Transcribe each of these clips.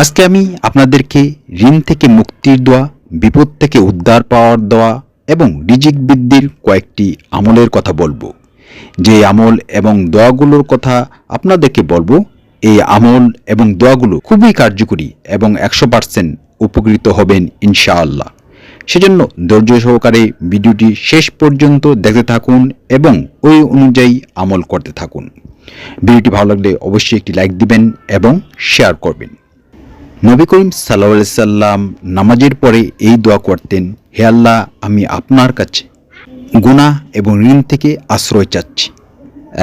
আজকে আমি আপনাদেরকে ঋণ থেকে মুক্তির দোয়া, বিপদ থেকে উদ্ধার পাওয়ার দোয়া এবং রিজিক বৃদ্ধির কয়েকটি আমলের কথা বলব। যে আমল এবং দোয়াগুলোর কথা আপনাদেরকে বলব, এই আমল এবং দোয়াগুলো খুবই কার্যকরী এবং একশো পার্সেন্ট উপকৃত হবেন ইনশাআল্লাহ। সেজন্য ধৈর্য সহকারে ভিডিওটি শেষ পর্যন্ত দেখতে থাকুন এবং ওই অনুযায়ী আমল করতে থাকুন। ভিডিওটি ভালো লাগলে অবশ্যই একটি লাইক দিবেন এবং শেয়ার করবেন। নবী করিম সাল্লাহ সাল্লাম নামাজের পরে এই দোয়া করতেন, হে আল্লাহ, আমি আপনার কাছে গুনাহ এবং ঋণ থেকে আশ্রয় চাচ্ছি।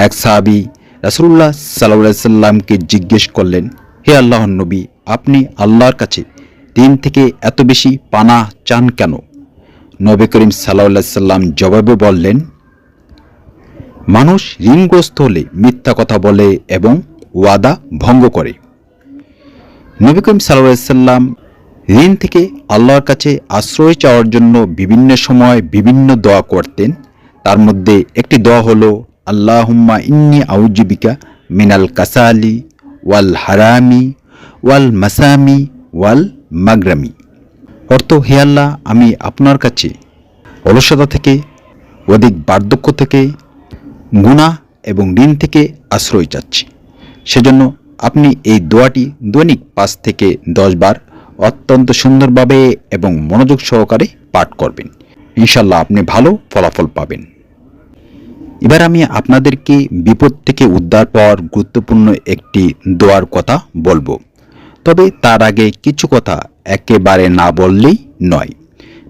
এক সাহাবি রাসুল্লাহ সাল্লাহ সাল্লামকে জিজ্ঞেস করলেন, হে আল্লাহ নবী, আপনি আল্লাহর কাছে দিন থেকে এত বেশি পানা চান কেন? নবী করিম সাল্লাহ সাল্লাম জবাবে বললেন, মানুষ ঋণগ্রস্ত হলে মিথ্যা কথা বলে এবং ওয়াদা ভঙ্গ করে। নবী করিম সাল্লাম ঋণ থেকে আল্লাহর কাছে আশ্রয় চাওয়ার জন্য বিভিন্ন সময় বিভিন্ন দোয়া করতেন। তার মধ্যে একটি দোয়া হলো, আল্লাহুম্মা ইন্নি আউজিবিকা মিনাল কাসালি ওয়াল হারামি ওয়াল মাসামি ওয়াল মাগরামি। অর্থ, হে আল্লাহ, আমি আপনার কাছে অলসতা থেকে, অধিক বার্ধক্য থেকে গুণা এবং ঋণ থেকে আশ্রয় চাচ্ছি। সেজন্য আপনি এই দোয়াটি দৈনিক পাঁচ থেকে দশ বার অত্যন্ত সুন্দরভাবে এবং মনোযোগ সহকারে পাঠ করবেন। ইনশাল্লাহ আপনি ভালো ফলাফল পাবেন। এবার আমি আপনাদেরকে বিপদ থেকে উদ্ধার পাওয়ার গুরুত্বপূর্ণ একটি দোয়ার কথা বলব। তবে তার আগে কিছু কথা একেবারে না বললেই নয়।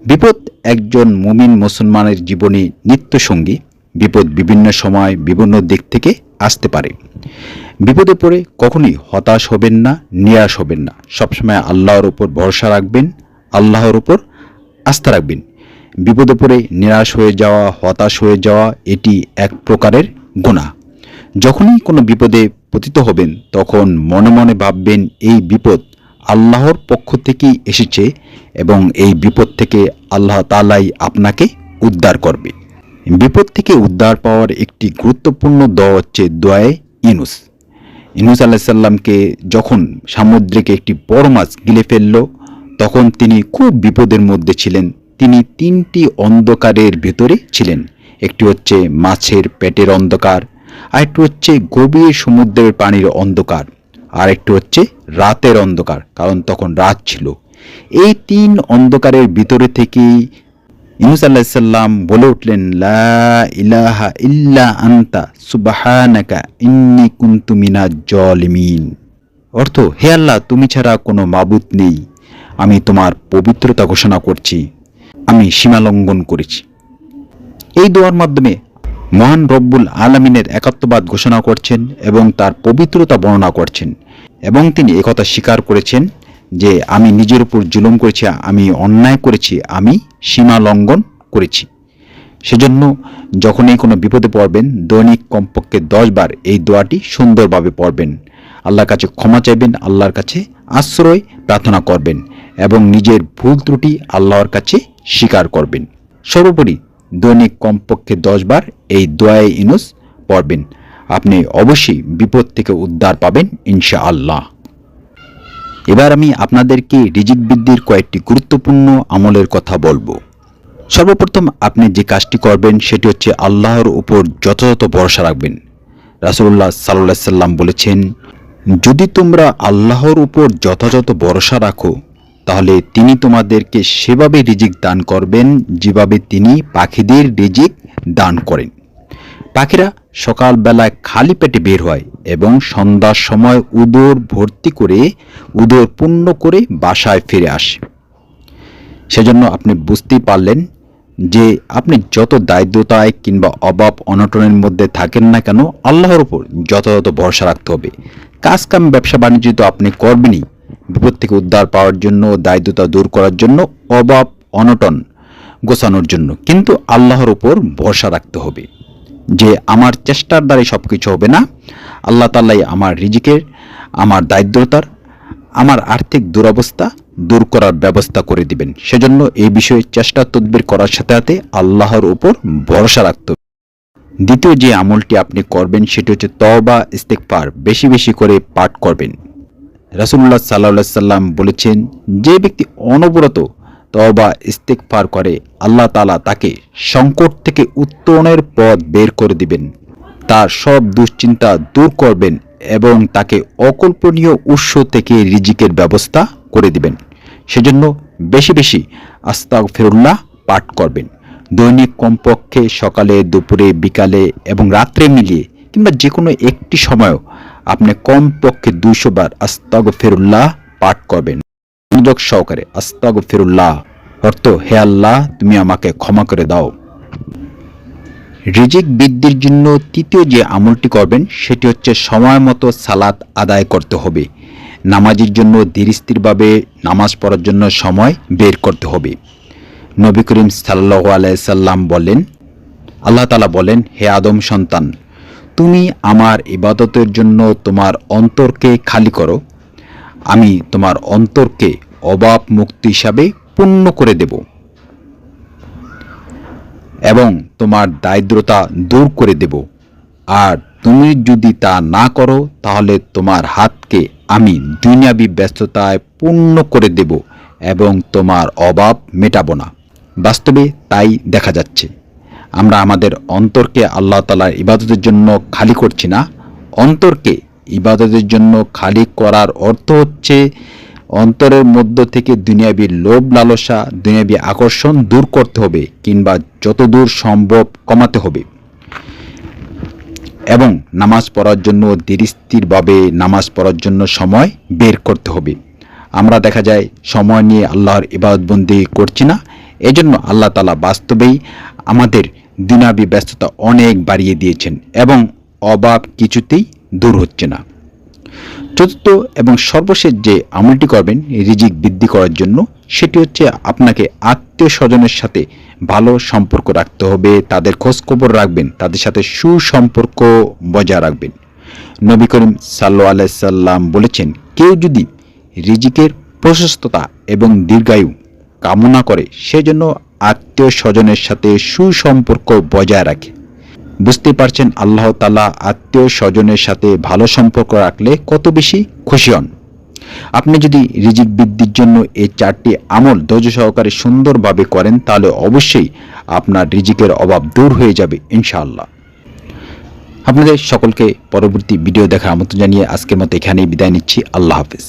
বিপদ একজন মুমিন মুসলমানের জীবনে নিত্যসঙ্গী। বিপদ বিভিন্ন সময় বিভিন্ন দিক থেকে আসতে পারে। বিপদে পড়ে কখনোই হতাশ হবেন না, নিরাশ হবেন না। সবসময় আল্লাহর উপর ভরসা রাখবেন, আল্লাহর উপর আস্থা রাখবেন। বিপদে পড়ে নিরাশ হয়ে যাওয়া, হতাশ হয়ে যাওয়া, এটি এক প্রকারের গুণা যখনই কোনো বিপদে পতিত হবেন, তখন মনে মনে ভাববেন, এই বিপদ আল্লাহর পক্ষ থেকেই এসেছে এবং এই বিপদ থেকে আল্লাহ তালাই আপনাকে উদ্ধার করবে। বিপদ থেকে উদ্ধার পাওয়ার একটি গুরুত্বপূর্ণ দোয়া হচ্ছে দোয়ায়ে ইনুস। ইনুস আল্লাহ সাল্লামকে যখন সামুদ্রিক একটি বড় মাছ গিলে ফেলল, তখন তিনি খুব বিপদের মধ্যে ছিলেন। তিনি তিনটি অন্ধকারের ভেতরে ছিলেন। একটি হচ্ছে মাছের পেটের অন্ধকার আরেকটি হচ্ছে গভীর সমুদ্রের পানির অন্ধকার, আর একটি হচ্ছে রাতের অন্ধকার, কারণ তখন রাত ছিল। এই তিন অন্ধকারের ভিতরে থেকেই ইনুস আল্লাহ সাল্লাম বলে উঠলেন, লা ইলাহা ইল্লা আন্তা, সুবাহানাকা ইন্নি কুন্তু মিনা জলিমিন। অর্থ, হে আল্লাহ, তুমি ছাড়া কোনো মাবুত নেই। আমি তোমার পবিত্রতা ঘোষণা করছি, আমি সীমালঙ্ঘন করেছি। এই দোয়ার মাধ্যমে মহান রব্বুল আলমিনের একাত্মবাদ ঘোষণা করছেন এবং তার পবিত্রতা বর্ণনা করছেন এবং তিনি একথা স্বীকার করেছেন যে আমি নিজের উপর জুলুম করেছি, আমি অন্যায় করেছি, আমি সীমা লঙ্ঘন করেছি। সেজন্য যখনই কোনো বিপদে পড়বেন, দৈনিক কমপক্ষে দশ বার এই দোয়াটি সুন্দরভাবে পড়বেন। আল্লাহর কাছে ক্ষমা চাইবেন, আল্লাহর কাছে আশ্রয় প্রার্থনা করবেন এবং নিজের ভুল ত্রুটি আল্লাহর কাছে স্বীকার করবেন। সর্বোপরি দৈনিক কমপক্ষে দশ বার এই দোয়ায় ইনুস পড়বেন। আপনি অবশ্যই বিপদ থেকে উদ্ধার পাবেন ইনশা আল্লাহ এবার আমি আপনাদেরকে রিজিক বৃদ্ধির কয়েকটি গুরুত্বপূর্ণ আমলের কথা বলব। সর্বপ্রথম আপনি যে কাজটি করবেন, সেটি হচ্ছে আল্লাহর উপর যথাযথ ভরসা রাখবেন। রাসুল্লাহ সাল্লাহ সাল্লাম বলেছেন, যদি তোমরা আল্লাহর উপর যথাযথ ভরসা রাখো, তাহলে তিনি তোমাদেরকে সেভাবে রিজিক দান করবেন যেভাবে তিনি পাখিদের রিজিক দান করেন। পাখিরা সকালবেলায় খালি পেটে বের হয়। এবং সন্ধ্যার সময় উদর ভর্তি করে, উদর পূর্ণ করে বাসায় ফিরে আসে। সেজন্য আপনি বুঝতেই পারলেন যে আপনি যত দায়িত্বতায় কিংবা অভাব অনটনের মধ্যে থাকেন না কেন, আল্লাহর উপর যথাযথ ভরসা রাখতে হবে। কাজ কাম ব্যবসা বাণিজ্য তো আপনি করবেনই। বিপদ থেকে উদ্ধার পাওয়ার জন্য দায়িত্বতা দূর করার জন্য, অভাব, অনটন গোছানোর জন্য। কিন্তু আল্লাহর উপর ভরসা রাখতে হবে। যে আমার চেষ্টার দ্বারাই সব কিছু হবে না, আল্লাহ তাল্লাই আমার রিজিকের, আমার দারিদ্রতার, আমার আর্থিক দুরবস্থা দূর করার ব্যবস্থা করে দিবেন। সেজন্য এই বিষয়ে চেষ্টা তদবির করার সাথে সাথে আল্লাহর উপর ভরসা রাখতে হবে। দ্বিতীয় যে আমলটি আপনি করবেন, সেটি হচ্ছে তবা ইস্তেকফার বেশি বেশি করে পাঠ করবেন। রাসুল্লাহ সাল্লাহ সাল্লাম বলেছেন, যে ব্যক্তি অনবরত তবা ইস্তেকফার করে, আল্লাহ তালা তাকে সংকট থেকে উত্তরণের পথ বের করে দিবেন। তার সব দুশ্চিন্তা দূর করবেন এবং তাকে অকল্পনীয় উৎস থেকে রিজিকের ব্যবস্থা করে দিবেন। সেজন্য বেশি বেশি আস্তাগ ফেরুল্লাহ পাঠ করবেন। দৈনিক কমপক্ষে সকালে, দুপুরে, বিকালে এবং রাত্রে মিলিয়ে কিংবা যে কোনো একটি সময়ও আপনি কমপক্ষে দুইশো বার আস্তাগ ফিরুল্লাহ পাঠ করবেন। মনোযোগ সহকারে আস্তাগ ফিরুল্লাহ অর্থ, হে আল্লাহ, তুমি আমাকে ক্ষমা করে দাও। রিজিক বৃদ্ধির জন্য তৃতীয় যে আমলটি করবেন, সেটি হচ্ছে সময় মতো সালাত আদায় করতে হবে। নামাজের জন্য ধীরস্থিরভাবে নামাজ পড়ার জন্য সময় বের করতে হবে। নবী করিম সাল্লাহ আলাইসাল্লাম বলেন, আল্লাহ তালা বলেন, হে আদম সন্তান, তুমি আমার ইবাদতের জন্য তোমার অন্তরকে খালি করো। আমি তোমার অন্তরকে অভাব মুক্তি হিসাবে পূর্ণ করে দেব। এবং তোমার দারিদ্রতা দূর করে দেব। আর তুমি যদি তা না করো, তাহলে তোমার হাতকে আমি দুনিয়াবি ব্যস্ততায় পূর্ণ করে দেব এবং তোমার অভাব মেটাবো না। বাস্তবে তাই দেখা যাচ্ছে। আমরা আমাদের অন্তরকে আল্লাহ তালার ইবাদতের জন্য খালি করছি না। অন্তরকে ইবাদতের জন্য খালি করার অর্থ হচ্ছে অন্তরের মধ্য থেকে দুনিয়াবি লোভ, লালসা, দুনিয়াবি আকর্ষণ দূর করতে হবে কিংবা যতদূর সম্ভব কমাতে হবে। এবং নামাজ পড়ার জন্য ধীরস্থিরভাবে নামাজ পড়ার জন্য সময় বের করতে হবে। আমরা দেখা যায় সময় নিয়ে আল্লাহর ইবাদতবন্দি করছি না। এজন্য আল্লাহ তালা বাস্তবেই আমাদের দিনাবি ব্যস্ততা অনেক বাড়িয়ে দিয়েছেন এবং অভাব কিছুতেই দূর হচ্ছে না। চতুর্থ এবং সর্বশেষ যে আমলটি করবেন, রিজিক বৃদ্ধি করার জন্য, সেটি হচ্ছে আপনাকে আত্মীয় স্বজনের সাথে ভালো সম্পর্ক রাখতে হবে, তাদের খোঁজখবর রাখবেন, তাদের সাথে সুসম্পর্ক বজায় রাখবেন। নবী করিম সাল্লু আলাইসাল্লাম বলেছেন, কেউ যদি রিজিকের প্রশস্ততা এবং দীর্ঘায়ু কামনা করে, সেজন্য আত্মীয় স্বজনের সাথে সুসম্পর্ক বজায় রাখে। বুঝতে পারছেন আল্লাহ তালা আত্মীয় স্বজনের সাথে ভালো সম্পর্ক রাখলে কত বেশি খুশি হন। আপনি যদি রিজিক বৃদ্ধির জন্য এই চারটি আমল ধৈর্য সহকারে সুন্দরভাবে করেন, তাহলে অবশ্যই আপনার রিজিকের অভাব দূর হয়ে যাবে, ইনশাআল্লাহ। আপনাদের সকলকে পরবর্তী ভিডিও দেখার আমন্ত্রণ জানিয়ে আজকের মতো এখানেই বিদায় নিচ্ছি। আল্লাহ হাফিজ।